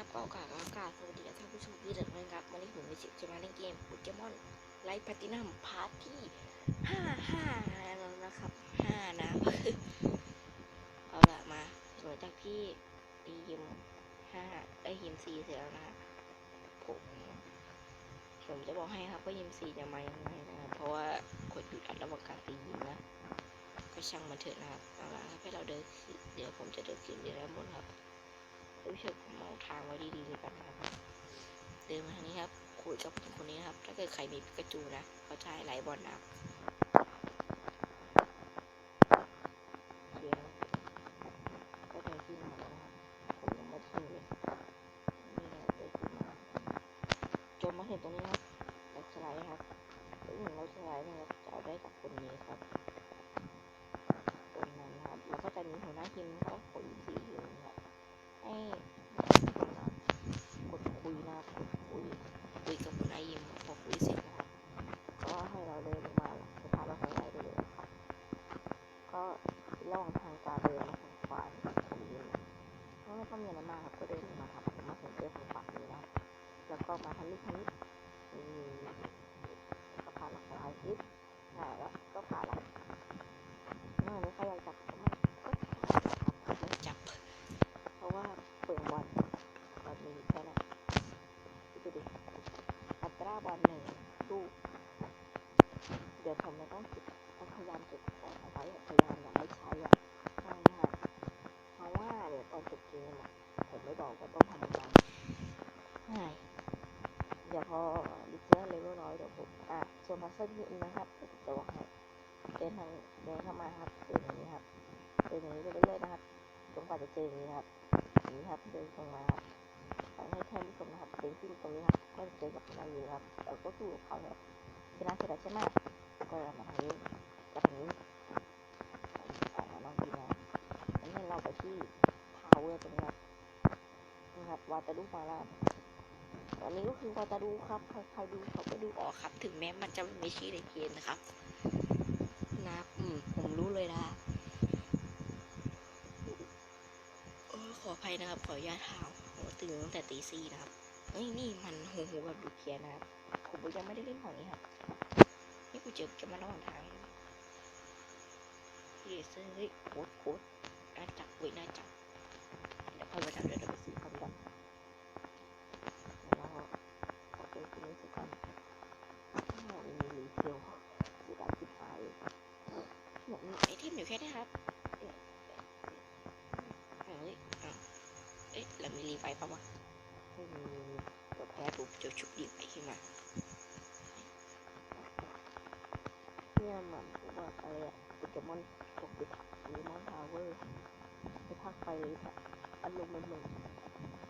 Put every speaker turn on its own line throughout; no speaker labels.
ครับก็โอกาสอากาศสวัสดีท่านผู้ชมที่เดินทางครับวันนี้ผมมีสิทธิ์จะมาเล่นเกมโปเกมอนไลท์แพตินัมพาร์ทที่ห้าห้าแล้วนะครับห้านะเอาละมาหลังจากที่ตียิมห้าไอยยิมสี่เสร็จแล้วนะผมผมจะบอกให้ครับว่ายิมสี่จะมายังไงนะเพราะว่ากดหยุดอัดระหว่างการตียิมนะก็ช่างมันเถอะนะครับเอาละครับให้เราเดินเดี๋ยวผมจะเดินขึ้นเดี๋ยวแล้วหมดครับ ผู้ชมมองทางไว้ดีๆเลยกันนะครับเดินมาทางนี้ครับ คุยกับคนคนนี้นะครับ ถ้าเกิดใครมีปิกาจูนะเขาจะให้ไลบอลนะครับอเคครับก็เดินมาแล้วนะครับผมยังไม่ถึงเลยนี่นะครับเดินขึ้นมาจนมาถึงตรงนี้ครับเราสไลด์ครับซึ่งเราสไลด์นะครับจะเอาได้กับคนนี้ครับคนนั้นนะครับ แล้วก็จะมีหัวหน้าทีมเขาผลสีอยู่นะครับ ให้กดคุยนะกดคุยคุยกับคุณไอยิมพอคุยเสร็จนะครับก็ให้เราเดินลงมาสถานเราทางไหนไปเลยก็ล่องทางการเดินมาทางขวาผมยิมก็ไม่ต้องมีอะไรมากครับก็เดินมาครับมาถึงเจอทางขวานี้แล้วแล้วก็มาทางนี้ทางนี้ก็ผ่านหลักฐานนิดอ่าแล้วก็ผ่านละเมื่อนี้ใครอยากจับก็ไม่ก็ไม่จับ เพราะว่าเปลืองบอลบอลมีแค่นั้นดูดิอัตราบอลหนึ่งลูก เดี๋ยวผมจะต้องเก็บพยายามเก็บของเอาไว้พยายามอย่าให้ใช้อะง่ายมากเพราะว่าเดี๋ยวตอนจบเกมอะผมไม่บอกว่าต้องทำอะไงยเดี๋ยวพอดิเจอร์เลเวลร้อยเดี๋ยวผมอะส่วนพัซเซิลนี้นะครับเดี๋ยวผมจะบอกให้เดินทางเดินเข้ามาครับเดินอย่างนี้ครับเดินอย่างนี้ไปเรื่อยๆนะครับจนกว่าจะเจออย่างนี้ครับนี้ครับเดินตรงมาครับขอให้ท่านผู้ชมนะครับเดินขึ้นตรงนี้ครับก็จะเจอกับนายอยู่ครับเราก็สู้กับเขาเนี่ยชนะเสร็จแล้วใช่ไหม ก็มาทางนี้ก็ทางนี้อ่าน้องดีนะงั้นให้เราไปที่ทาวเวอร์ตรงนี้ครับนี่ครับวาตาดูมาแล้วอันนี้ก็คือวาตาดูครับใครดูเขาก็ดูออกครับ ถึงแม้มันจะไม่มีชื่ในเกมนะครับนะอืมผมรู้เลยนะเออขออภัยนะครับ ขออนุญาตถามโหตื่นตั้งแต่ตีสี่นะครับเฮ้ย นี่มันโหโหแบบดูเคียนนะครับ ผมยังไม่ได้เล่นฝั่งนี้ครับ เจอจะมาระหว่างทางเยเซอร์เฮ้ยโคตรโคตรน่าจับเว้ยน่าจับเดี๋ยวค่อยมาทำเดี๋ยวเราไปซื้อคำดับแล้วขอเป็นคนนี้สักคนอ้ามีรีเทลสีดำสีฟ้าเลยเนี่ยมีไอเทมอยู่แค่นี้ครับเนี่ยเอ้ยอ้าวเอ๊ะแล้วมีรีไฟปะวะไม่มีเดี๋ยวแพ้ปุ๊บจะชุบดีไปขึ้นมา เนี่ยมันว่าอะไรอะปเกมอนปกติดหรือมอนทาวเวอร์ไปพักไปเลยค่ะอารมณ์มันเหมือน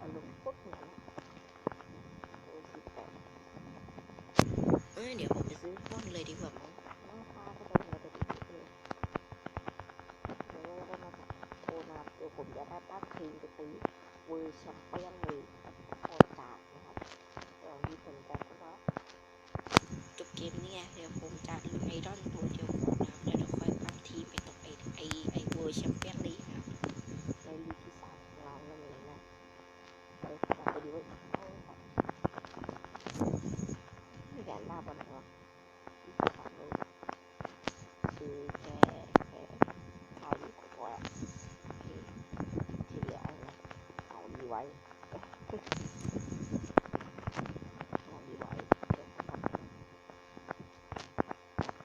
อารมณ์พวกเหมือนโอ้สิบแปดเอ้ยเดี๋ยวผมไปซื้อต้อนเลยดีกว่ามั้งน้องพาก็ไปมาแต่ดีเลยเดี๋ยวเราได้มาโทรมาเดี๋ยวผมจะได้ตั้งทีมไปตีเวอร์แชมเปี้ยนเลยออกจากนะครับลองที่ผมจะ เกมนี่ไงเดี๋ยวผมจะไอดอนตัวเดียวค่อยตั้งทีมไปตกไอไอไอเวอร์แชมเปี้ยนลีกนะครับในลีกที่สามของเรานั่นเองนะไปตามไปดูว่าเอาครับนี่แกนหน้าบอลเหรอที่สามเลยคือแค่แค่ข่าวอยู่กับตัวอะที่ที่เหลือเอานะเอาดีไว้เอาดีไว้เดี๋ยวผมทำ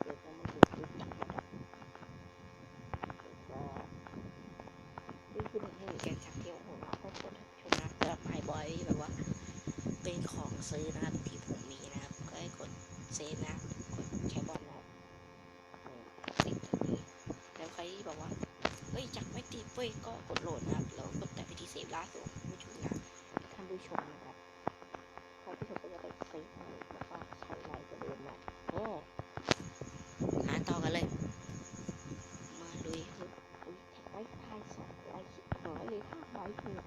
เดี๋ยวจะมาดูคลิปจากระดับก็นี่คือหนึ่งในการจับเที่ยวของเราให้คนชมนะสำหรับไฮบอยแบบว่า เป็นของ ซื้อนะครับที่ผมมีนะครับ ก็ให้กดเซฟนะกดใช้บอลนะครับนี่ติดตรงนี้แล้วใครที่บอกว่าเฮ้ยจักไม่ติดเว้ยก็กดโหลดนะครับแล้วกดแต่ไปที่เซฟล่าสุดผู้ชมนะท่านผู้ชมนะครับท่านผู้ชมก็จะได้เซฟให้แล้วก็ใช้ไลน์กว่าเดิมนะแน่ หาต่อกันเลย มาลุยครับอุ้ยแท็กไว้ทายสองไลค์น้อยเลยห้าใบคือ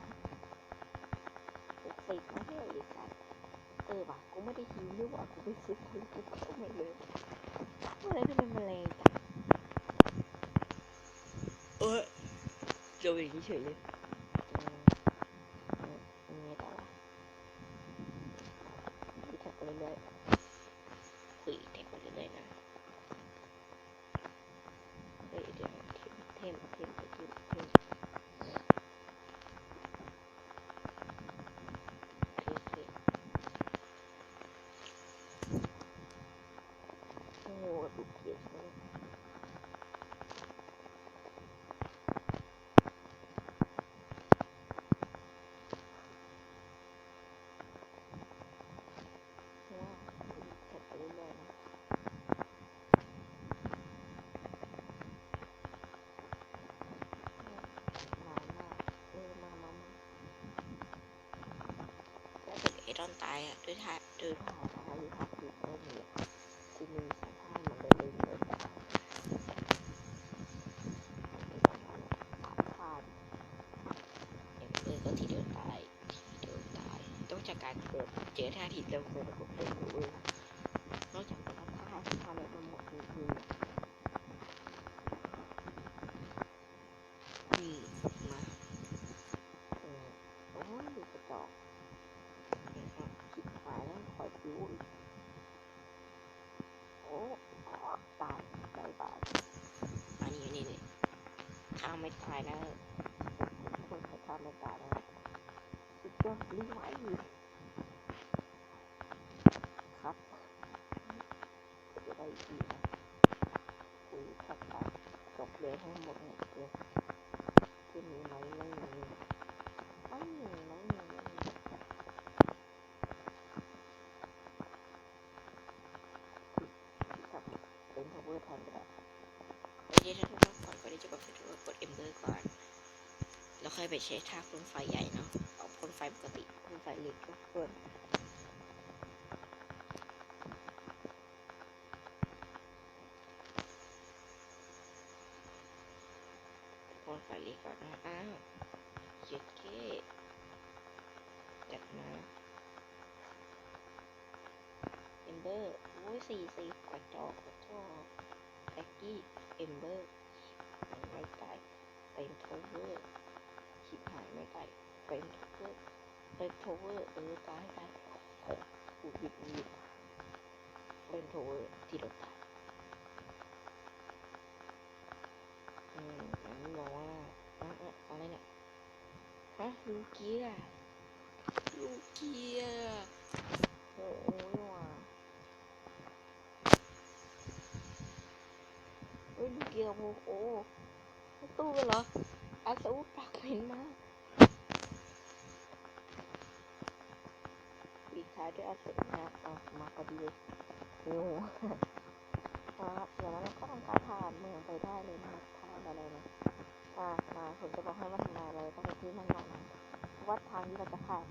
หกสิบนะเฮ้ยอีกสัตว์เออว่ะกูไม่ได้หิวด้วยว่ะกูไปซื้อคุยกูเข้ามาเลย เมื่อไรทำไมมันแรงจังเออเดี๋ยวอย่างนี้เฉยเลยเออเออยังไงต่อวะ
อนตายอะด้วยท่าด้วย
ถ้าท่าอยู่ทับอยู่ก็มีที่มีสองท่ามันเลยเลยเลยแต่มีประมาณสามท่า
เอ็มเอก็ทีเดียวตายทีเดียวตาย ต้องจัดการเกิดเจอท่าทีเดียว
เจอผมเป็นอยู่เลยนอกจากจะท่าที่ทำอะไรมาหมดจริง
อืมมา
ๆเออโอ้ยดูกระจอก
นะครับ
คิดหายแล้วคอยคิ้วอีกโอ้อ๋อตายบายบาย
อันนี้นี่นี่ถ้าไม่ตายนะ
คนใช้ข้ามไม่ตายแล้ว สุดยอดรีไวท์ครับจะได้อีนะคุยทักทายจบเลยให้หมดเนี่ยเดี๋ยวที่มีไหมไม่มีไม่มีไม่มีไม่มีที่ทำเป็น power แทนก็ได้
ไม่ใช่ท่านผู้ชมก่อนก็ได้จะกดไฟดูกดเอ็มเบอร์ก่อน แล้วค่อยไปใช้ท่าพ่นไฟใหญ่เนาะ ฟปกติ
คุณใส่เหล็กก็เกิน
พ่นไฟเล็กก่อนนะอ้าวเย็ดเก้จัดมาเอมเบอร์โอ้ยสี่สี่กระจอกกระจอกแท็กกี้เอมเบอร์ไม่ตายเป็นโทเวอร์ชิบหายไม่ตาย เป็นทเวอร์เป็นโทเวอร์เออตายตายอ้กูบิดบิดเป็นโทเวอร์ที่โดนตายอืมอันนี้บอกว่าอะอะไรเนี่ยฮะลูเกียลูเกีย
โอ้โหว่ะเฮ้ยดูเกียร์โมโอ้ตู้กันเหรออาซูปากเหม็นมากปีก ท้ายด้วยอาซูนะอะมาพอดีเลยโอ้โหครับเดี๋ยวเราก็ทำการผ่านเมืองไปได้เลยนะครับผ่านอะไรนะอ่ามาผมจะบอกให้ว่าทำงานอะไรต้องไปที่มันหน่อยนะเพราะว่าทางที่เราจะผ่าน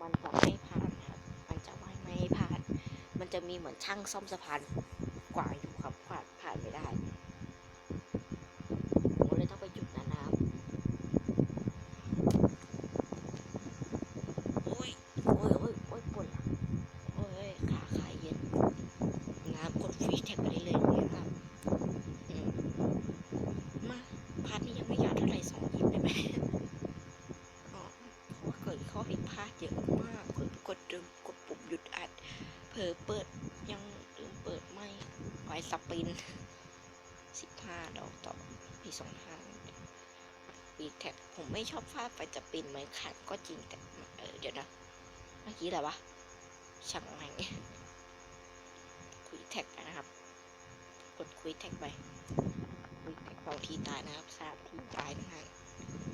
มันจะ
ไม่ผ่านครับมันจะไม่ไม่ผ่าน มันจะมีเหมือนช่างซ่อมสะพานกว่าอยู่ครับผ่านผ่านไม่ได้ผมเลยต้องไปจุดนั้นนะครับโอ้ย โอ้ยโอ้ยโอ้ยปวดหลังโอ้ยขาขาเย็น น้ำกดฟรีแท็กไปได้เลยเนี่ยครับอืมมาพาร์ทนี้ยังไม่ยาวเท่าไหร่สองยิ้มได้ไหมอ๋อเพราะว่าเกิดข้อผิดพลาดเยอะมากกดกดลืมกดปุ่มหยุดอัด เผลอเปิดยังลืมเปิดไม่ไวสปินสิบห้าดอกต่อปีสองห้า ปีแท็กผมไม่ชอบฟาดไปจะปีนไหมขัดก็จริงแต่เออเดี๋ยวนะเมื่อกี้อะไรวะช่างแม่งคุยแท็กไปนะครับ กดคุยแท็กไปคุยแท็กสองทีตายนะครับสามทีตายนะฮะ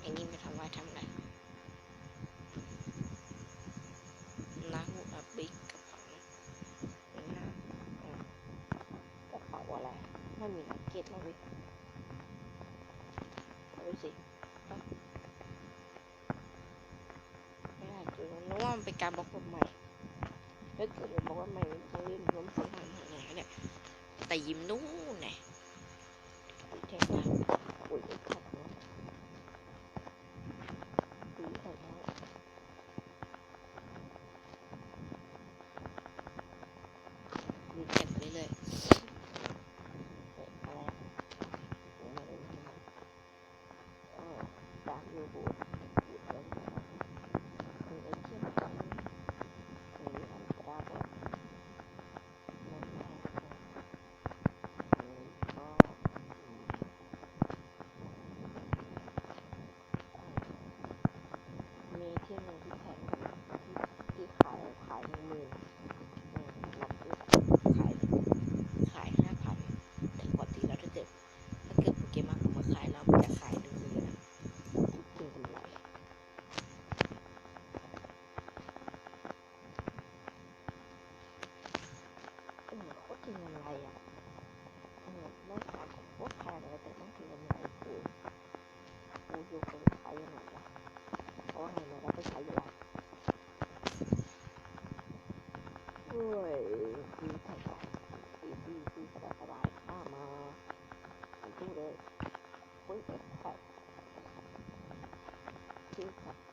ไอ้นี่ไม่ทำว่าทำไรนาหูอับบิ๊กกระเป๋านะนะ
กระเป๋าอะไรไม่มีนักเก็ตแล้วเว้ย
เอาดูสิเอ้าไม่ได้เจอนึ กามันการบล็อกผมใหม่ถ้าเกิดผมบอกว่าใหม่เขาเล่นล้มคนทางไหนเนี่ยแต่ยิ้มนู่น dengan layak Ingat, mereka bukan berteman
dengan mereka Tujuh puluh saya mereka Orang yang mereka saya lah Woi, kita tak Ibu, ibu,
mà, tak baik Mama Aku dah Aku dah Kita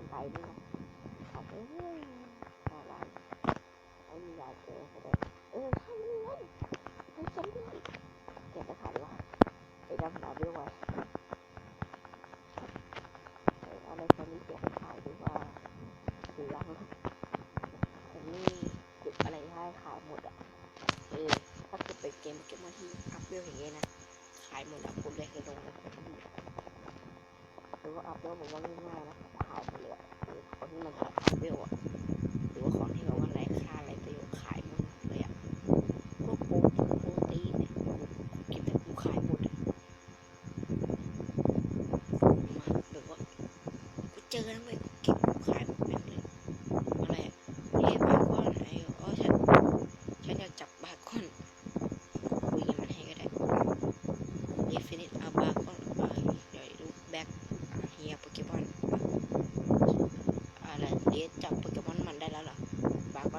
อะ
ไรที่
ก่อน
ไปนี่นะขับเอ้ยอะไรไม่มียาเจอแสดงเออใช่เงินให้ฉันด้วยเก็บไปขายดีกว่าไอ้ดำหนาด้วยไว้เอออาในค่นี้เก็บไปขายดีกว่าเสือแต่นี่เก็บอะไรให้ขายหมดอะ
เออถ้าเกิดเป็นเกมเกมมาที่อัพเวลอย่างเงี้ยนะขายหมดแล้วผมเลยเคยลงนะ
หรือว่าอัพเดทผมว่าง่ายๆนะ ขายหมดเลยอะเออ
คนที่มันอัพเวลอะหรือว่าของที่แบบว่าไร้ค่าไร้ประโยชน์ขายหมดเลยอะพวกโปรตีนโปรตีนเนี่ยเก็บแต่กูขายหมดอะมาแบบว่ากูเจอแล้วเว้ยเก็บกูขายหมดแม่งเลยอะไรอะเฮ้ยบาร์ก้อนไอ้อ๋อฉันฉันอยากจับบาร์ก้อนคุยกับมันให้ก็ได้ เอฟินิตอาบาก็เดี๋ยวดูแบ็คเฮียโปเกมอนอะไรเดสจับโปเกมอนมันได้แล้วเหร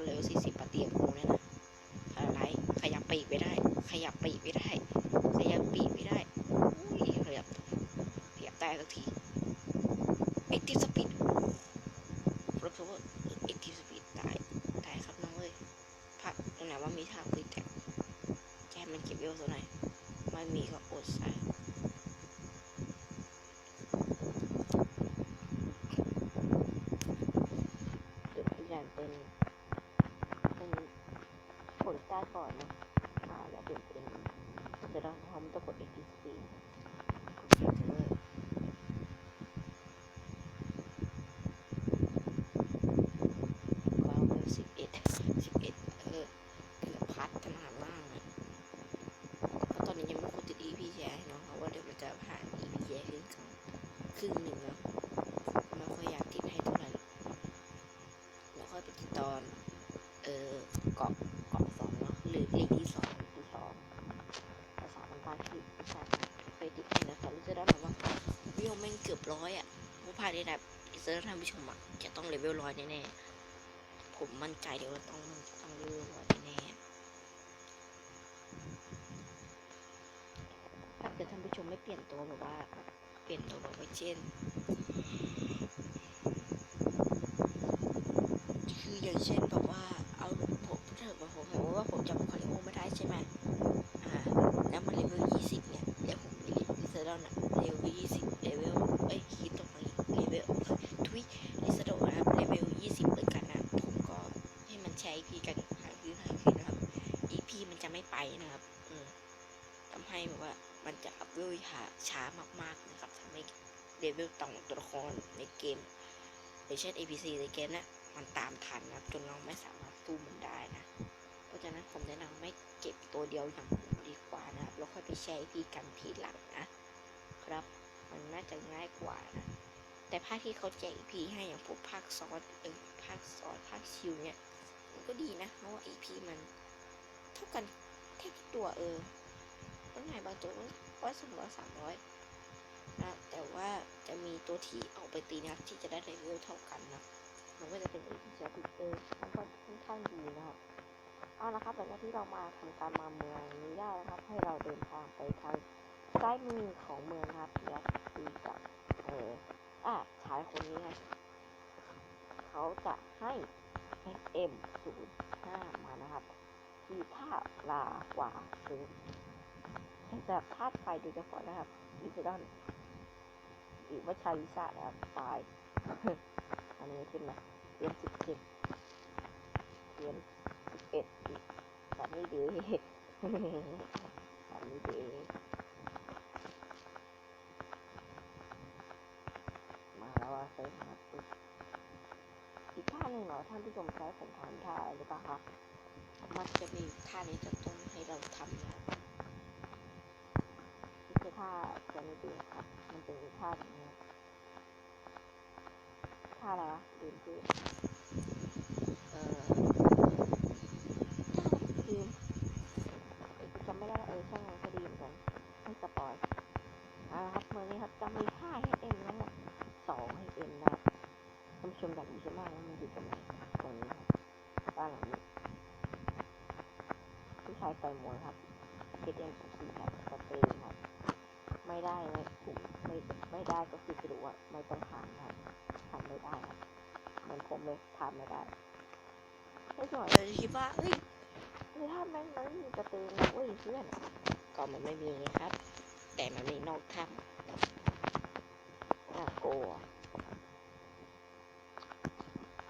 อบาก็เลเวลสี่สิบปะเตียมกูเนี่ยนะอะไรขยับปีกไม่ได้ ขยับปีกไม่ได้ ขยับปีกไม่ได้ขยับขยับได้สักทีเอ็กทีสปีดรับรู้ว่าเอ็กทีสปีดตายตายครับน้องเอ้ยพักตรงไหนว่ามีทางคุยแตกแกมันเก็บเอวตัวไหนอยไม่มีก็อดใส่
เก็บทุกอย่างเป็นเป็นผลใต้ก่อนนะอ่าแล้วเป็นเป็นจะต้องทำตัวกด XTC
ความเร็วสิบเอ็ดสิบเอ็ดเออเกือบพัดขนาดมากเลยเพราะตอนนี้ยังไม่ควรติด EP แชร์ให้น้องเพราะว่า เดี๋ยวมันจะผ่าน EP แชร์ครึ่งก่อนครึ่งหนึ่งแล้วไม่ค่อยอยากติดให้เท่าไหร่หรอแล้วค่อยไปติดตอน เออเกาะเกาะสองเนาะหรือเลขที่สอง
ที่สองภาษาทางการที่ใช่
เคยติดให้นะคะรู้สึกได้แบบว่าวิวแม่งเกือบร้อยอะผู้พายในแบบอิสระท่านผู้ชมอะจะต้องเลเวลร้อยแน่ๆผมมั่นใจเดี๋ยวว่าต้องต้องเลเวลร้อยแน่ๆถ้าเกิดท่านผู้ชมไม่เป ลี่ยนตัวแบบว่า เปลี่ยนตัวแบบว่าเช่น คืออย่างเช่นแบบว่าเอาผมถ้าเกิดว่าผมว่าผมจำคาริโอไม่ได้ใช่ไหมอ่าแล้วมันเลเวลยี่สิบเนี่ยเดี๋ยวผมรีลิซาดอนอะเลเวลยี่สิบเลเวลเอ้ยคิดตรงนี้เลเวลทวิลิซาโดนะครับเลเวลยี่สิบเหมือนกันนะผมก็ให้มันใช้พีกันหายขึ้นหายขึ้นนะครับ EP มันจะไม่ไปนะครับ อืมทำให้แบบว่า วลช้าช้ามากๆนะครับทำให้เลเวลต่างตัวละครในเกมอย่างเช่น APC ในเกมน่ะมันตามทันนะจนเราไม่สามารถสู้มันได้นะ เพราะฉะนั้นผมแนะนำไม่เก็บตัวเดียวอย่างดีกว่านะแล้วค่อยไปแชร์พี่กันทีหลังนะ ครับ มันน่าจะง่ายกว่านะ แต่ภาคที่เขาแจกอีพีให้อย่างพวกภาคซอสเออภาคซอสภาคชิวเนี่ยมันก็ดีนะเพราะว่าอีพีมัน เท่ากันแทบทุกตัวเออต้นไหนบางตัว ร้อยสองร้อยสามร้อยนะ แต่ว่าจะมีตัวที่ออกไปตีนะครับที่จะได้เลเวลเท่ากันนะ
มันก็จะเป็นเอกลักษณ์เออมันก็ค่อนข้างดีนะครับ เอาละครับหลังจากที่เรามาทำการมาเมืองนี้ได้นะครับ ให้เราเดินทางไปทางซ้ายมือของเมืองนะครับและคุยกับเอออะชายคนนี้ครับเขาจะให้ SM 0 5 มานะครับ ที่ท่าลากว่าถึง แต่ธาตุไฟโดยเฉพาะนะครับลิซดอนหรือว่าชาลิซานะครับตายอันนี้ขึ้นมาเรียนสิบเจ็ดเรียนสิบเอ็ดอีกแบบนี้ดีแบบนี้ดีมาแล้วว่าเซิร์ฟมาปุ๊บอีกท่าหนึ่งเหรอท่านผู้ชมใช้ผมทำท่าอะไรหรือเปล่าคะ
มันจะมีท่านี้จะต้องให้เราทำนะ
คือท่าจะไม่ดีครับ มันเป็นอีท่าหนึ่งนะท่าอะไรวะลืมชื่อ
เออ
ลืมจำไม่ได้แล้วเออช่างมันก็ดีเหมือนกันไม่สปอยเอาละครับเมื่อนี้ครับจะมีท่าให้เอ็มทั้งหมดสองให้เอ็มนะท่านผู้ชมอยากดูใช่ไหมว่ามันอยู่ตรงไหนตรงนี้ครับบ้านหลังนี้ผู้ชายต่อยมวยครับเกตเอ็มสี่ครับสเตย์ครับ ไม่ได้ไม่ถูกไม่ไม่ได้ก็คือจะรู้ว่าไม่ต้องทำครับทำไม่ได้ครับเหมือนผมเลยทำไม่ได้ไม่หน่อย
เราจะคิดว่าเอ้ย
คือถ้าแม่งมันไม่มีกระตือนะเว้ยเพื่อน
ก็มันไม่มีไงครับ แต่มันมีนอกถ้ำ
น่ากลัว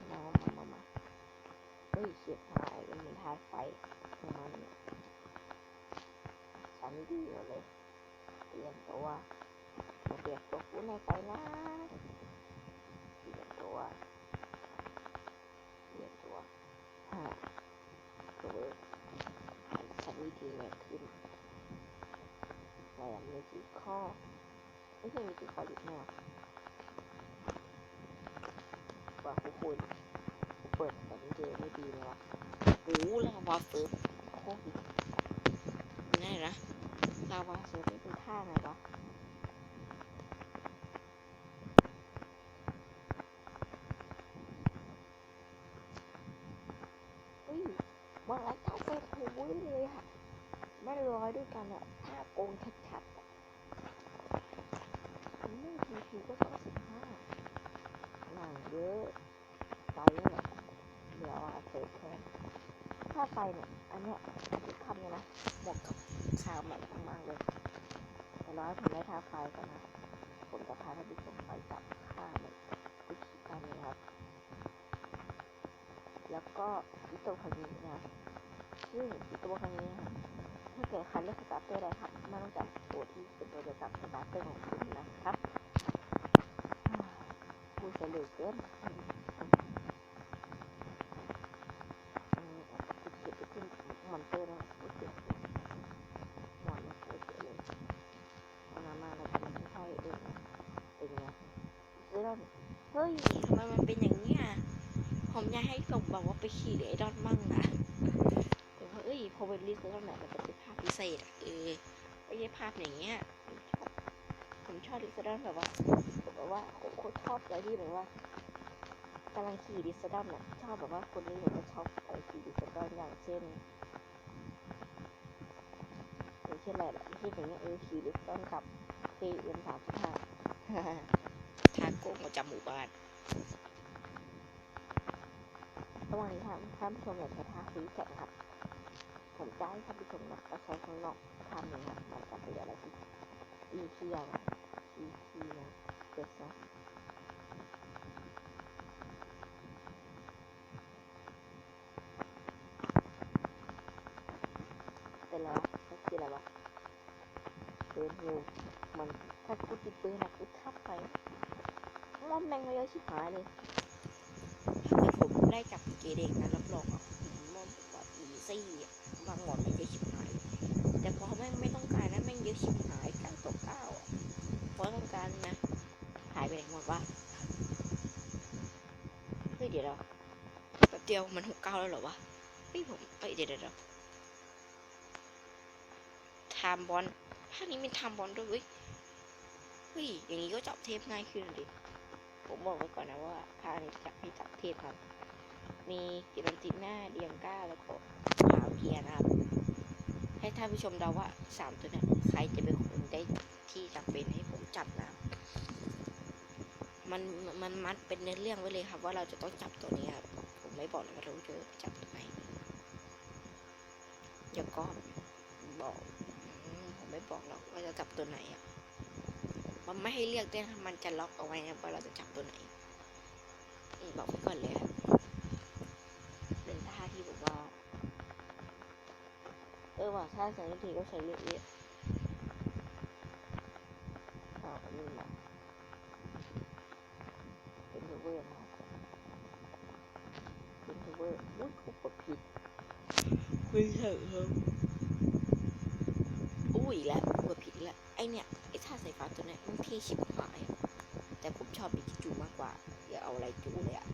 มามามามาเฮ้ยเสียหายมันมีทาไฟของมันเนี่ยฉันดีเลย เตรียมตัวมาเบียดตัวกูในไฟนะเตรียมตัวเตรียมตัวฮะตัวฉันวิธีเนี่ยขึ้นแหลมมีกี่ข้อไม่ใช่มีกี่ข้อดิบแน่ว่าคุณคุณเปิดสัญเกตไม่ดีเลยวะ
โอ้แลาวาเฟิร์ม
โคตรดี
แน่นะ
ลาวางเสือเป็นท่าไงวะอุ้ยบางอันท่าเซิร์ฟถูวุ้ยเลยค่ะไม่ร้อยด้วยกันอะท่าโกงชัดๆอะอันนี้ทีทีก็สองสิบห้าหนังเยอะไฟเนี่ยเดี๋ยวเอาเซิร์ฟแทนถ้าไฟเนี่ย อันเนี้ยที่ทำเนี่ยนะ
เหมาะกับ
ข้าวมันมากๆเลยเดี๋ยวเราให้ผมได้ทาไฟก่อนนะ ผมจะพาท่านผู้ชมไปจับข้าวมันวิธีการนี้ครับ แล้ว ก็อีตัวคันนี้นะซึ่งอีตัวคันนี้นะถ้าเกิดคันเลือกสตาร์เตอร์ได้ครับไม่ต้องจับตัวที่เป็นตัวเดียวกับสตาร์เตอร์ของคุณนะครับพูดเฉลยเกินอืมเก็บไปขึ้นมอนเตอร์นะโอเคหมอนโคตรเยอะเลยเอามามาแล้วกันไม่ใช่เองเป็นไงเฮ้ย
ทำไมมันเป็นอย่างนี้ ผมอยากให้ผมบอกว่าไปขี่ไอดอนมั่งนะแต่ว่าเอ้ยพอเป็นลิสต์แล้วเนี่ยมันจะเป็นภาพพิเศษอะเออไม่ใช่ภาพอย่างเงี้ยผมชอบผมชอบลิสต์ดอนแบบว่าแบบว่าผมโคตรชอบเลยที่แบบว่ากำลังขี่ดิสดอนน่ะชอบแบบว่าคนนี้ผมก็ชอบไปขี่ดิสดอนอย่างเช่นอย่างเช่นอะไรแบบที่อย่างเงี้ยเออขี่ดิสดอนกับเอ็มสามสิบห้าทาโก้ประจำหมู่บ้าน
ระหว่างนี้ท่านท่านผู้ชมอยากใช้ท่าฟรีแท็กครับผมจะให้ท่านผู้ชมนะก็ใช้ข้างนอกทำอย่างเงี้มันจะเป็นอะไรที่อีเทียนะอีเทียเกิดนะเป็นแล้วก็คืออะไรวะเดินเร็วมันถ้ากูติดปืนนะกูทับไปมอมแมงมาเยชิบหายเลย
ได้จับเกเด็กนะรับรองอะผมมองแบบอีซี่บางหมอนไม่เยอะชิบหาย แต่พอแม่งไม่ต้องการนะแม่งเยอะชิบหายเก้าต่อเก้าเพราะต้องการนะ หายไปไหนหมดวะเฮ้ยเดี๋ยวเราแป๊บเดียวมันหกเก้าแล้วเหรอวะเฮ้ยผมเอ้ยเดี๋ยวเดี๋ยวเดี๋ยวไทม์บอลภาคนี้มีไทม์บอลด้วยเว้ยเฮ้ยอย่างนี้ก็จับเทปง่ายขึ้นเลยผมบอกไว้ก่อนนะว่าภาคนี้จะให้จับเทปครับ มีกิรันติน่าเดียงก้าแล้วก็ขาวเกียนะครับ ให้ท่านผู้ชมเดาว่าสามตัวนี้ใครจะเป็นคนได้ที่จะเป็นให้ผมจับนะครับมันมันมัดเป็นเนื้อเรื่องไว้เลยครับ ว่าเราจะต้องจับตัวนี้ครับ ผมไม่บอกเลยว่าเราจะจับตัวไหนเดี๋ยวก็บอกผมไม่บอกหรอกว่าจะจับตัวไหนอะมันไม่ให้เลือกด้วยนะมันจะล็อกเอาไว้นะว่าเราจะจับตัวไหนบอกไว้ก่อนเลยอะเป็นท่าที่แบบว่า
เออ ว่ะถ้าใช้ทีก็ใช้เยอะๆอ้าวนี่มาเป็นเทเวอร์นะเป็นเทเวอร์อุ้ยเขากดผิด
ไม่ใช่ครับอุ้ยอีกแล้วกดผิดอีกแล้วไอเนี่ยไอท่าสายฟ้าตัวเนี้ยมันเท่ชิบหายอะแต่ผมชอบบิจิจูมากกว่าอย่าเอาอะไรจูเลยอะ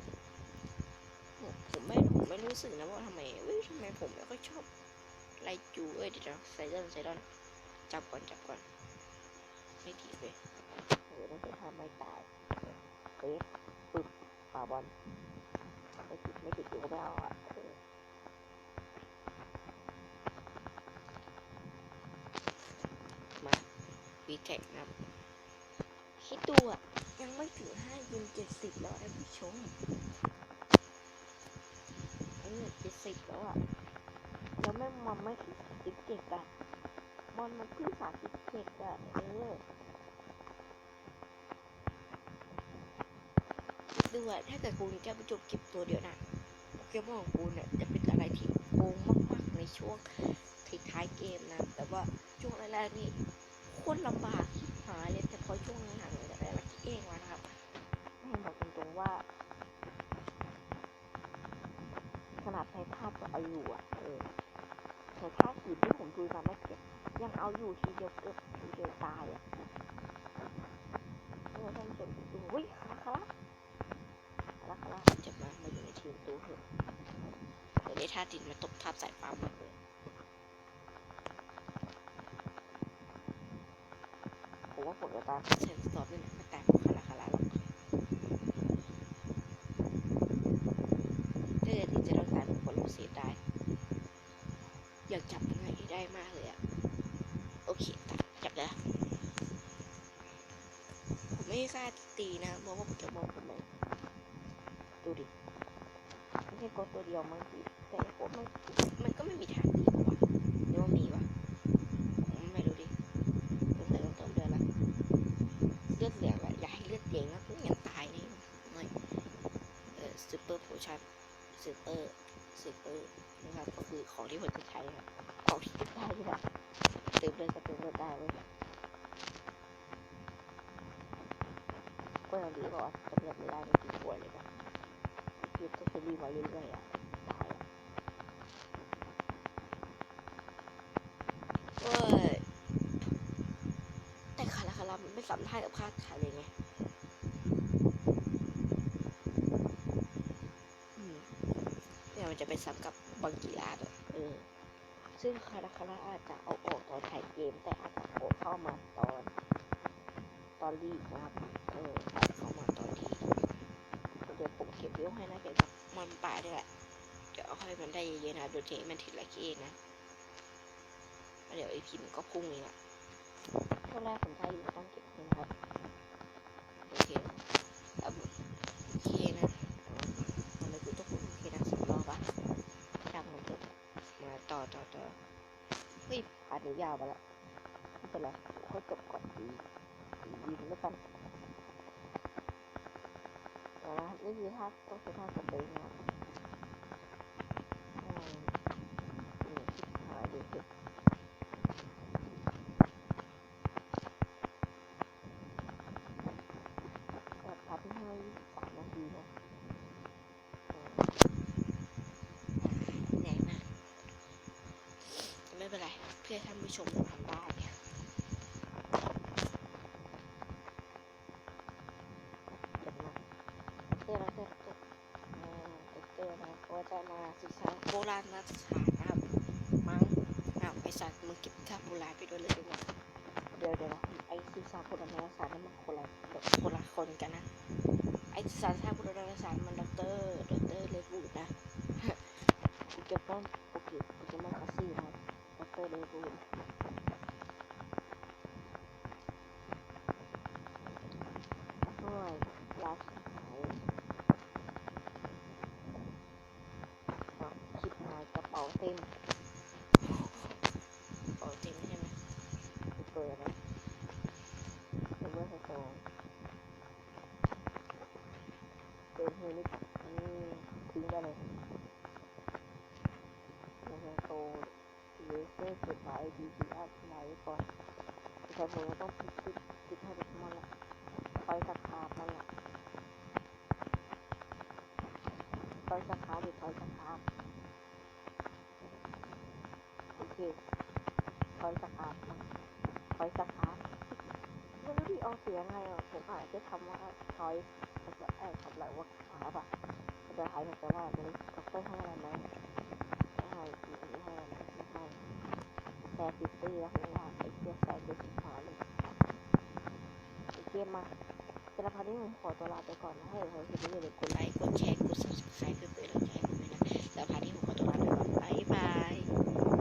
ผมผมไม่ผมไม่รู้สึกนะว่าทำไมเอ้ยทำไมผมไม่ค่อยชอบ ไลจูเอ้ยเดี๋ยวนะไซดอนไซดอนจับก่อนจับก่อน ไม่ดีเลย
เออนั่นเป็นท่าไม่ตายเป๊ะปึ๊บปาบอลไม่ติดไม่ติดอยู่ก็ไม่เอาอะเออ
มาวีแท็กนะครับดูอะ ยังไม่ถึงห้ายิงเจ็ดสิบแล้วท่านผู้ชม
เออเจ็ดสิบแล้วอะ แล้วแม่มันไม่ถึงสามสิบเจ็ดอะมันมันเพิ่งสามสิบเจ็ดอะเออ
ดูอะถ้าเกิดคุณแก้วปจบเก็บตัวเดียวนะโปเกมอนของคุณเนี่ยจะเป็นอะไรที่โกงมากๆในช่วงท้ายเกมนะ แต่ว่าช่วงแรกๆนี่โคตรลำบากหาเลยแต่พอช่วงหลังๆเนี่ยได้ละเองมานะครับ
ไม่บอกตรงๆว่า ขนาดใช้ภาพก็เอาอยู่อะเออ ใช้าพอื่นที่ผมดูมาเมื่อกี้ยังเอาอยู่ทีเดียวเกือบทีเดียวตายอะเออท่านผู้ชมดูอุ้ยคาราคาราคาราคา
จะมามาอยู่ในทีมตู้เถอะเดี๋ยวได้ท่าดินมาตบทับสายฟ้าหมดเลย
ผมว่าผมจะตาย
เซนสตอร์นี่นะไม่แตกถ้าเกิดที่จะโดนตายผมก็ลงเสียได้ อยากจับยัง ได้มากเลยอะโอเคจับแล้วผมไม่กล้าตีนะเพราะว่าผมจะมองผมเอง
ดูดิไม่ใช่กดตัวเดียวมั้งแต่กมัน
มันก็ไม่มีทางดีกว่าหรือว่ามีวะผมไม่รู้ดิสงสัยต้องเติมเลือดละเลือดเหลืองอะอย่าให้เลือดเย็นนะไม่งั้นตายแน่หน่อยเออซูเปอร์โพชั่นซูเปอร์ซูเปอร์นะครับก็คือของที่ผมจะใช้ครับของที่
ได้ที่แบบ เติมเลยก็เติมเลยได้เลยก็ยังดีกว่าจะเลือกไม่ได้ในกี่ป่วยเลยนะคิดจะใช้ดีมาเรื่อยๆอะตาย
เว้ยแต่คาราคารามันไม่สัมพันธ์กับค่าขาเลยไงเนี่ยมันจะไปซ้ำกับบางกีฬาด้วย
เออ ซึ่งคาราคาราอาจจะเอาออกตอนถ่ายเกม แต่อาจจะโผล่เข้ามาตอน ตอนรีบนะครับ
เออเข้ามาตอนที่เดี๋ยวผมเก็บเรื่องให้นะเก็บมันป่าด้วยแหละ เดี๋ยวเอาให้มันได้เยอะๆนะโดยที่มันถึงละเกนะ เดี๋ยวไอพีมันก็พุ่งเองอะ
ตอนแรกผมใช้อยู่ต้องเก็บเงินครับ
โอเคแล้วโอเคนะทำไมกูต้องพูดโอเคนะสองรอบอะ
ช่างมันเถอะ
มาต่อต่อต่อ
พาร์ทนี้ยาวไปละไม่เป็นไรค่อยจบก่อนดีดีดีไม่กันเอาละนี่คือท่าต้องใช้ท่าสเปรย์นะครับอืมอืมชิบหายดูสิแต่พาร์ทที่ห้ายี่สิบสามนาทีนะอืม
เหนื่อยมากไม่เป็นไร เพื่อท่านผู้ ชมทำได้เนี่ย
เจ็บมากเต้แล้วเต้เต้อ่าเต้เต้นะก็จะมาศึกษา
โบราณสถานนะครับมั้งอ้าวไอสัตว์มึงเก็บท่าโบราณไปด้วยเลยดีกว่า
เดี๋ยวเดี๋ยวไอ้ศึกษาผลไม้ศาสตร์นั่นมันคนละ
คนละคนกันนะ ไอสารท่าโบราณสถานมันด็อกเตอร์ด็อกเตอร์เลวูดนะ
โปเกมอนโปเกโปเกมอนคาซี่นะครับดรเลบูดวยราชหายอะคิดหายกระเป๋าเต็ม
โอ้จริงใช่ไหม
เปิดนะเซเวอร์ไฮโซเติมเฮลิคนี่ทิ้งได้เลยไฮโซ เลเซอร์เก็บไว้ดีดีอัพไว้ก่อนแต่ผมต้องคิดคิดคิดให้เด็กมันละคอยสักคามันละคอยสักคาหรือคอยสักคาบโอเคคอยสักคาบมันช้อยสคาไม่รู้ที่ออกเสียงไงอะผมอาจจะทำว่าช้อยจะไอ้ทำอะไรว่าขาป่ะจะหายมันจะว่ามันด็อกเตอร์ให้อะไรไหมให้อีกไม่ให้อะไรไม่ให้ แซฟิตี้แล้วผมว่าไอ้เกียแซฟิตี้ขาเลยไอ้เกมมาสำหรับคราวนี้ผมขอตัวลาไปก่อนนะให้เราคิดว่าอย่าลืมกด
ไลค์กดแชร์กดซับสไครต์เพื่อเป็นกำลังใจให้ผมด้วยนะแล้วพาร์ทที่ผมขอตัวลาไปก่อนบ๊ายบาย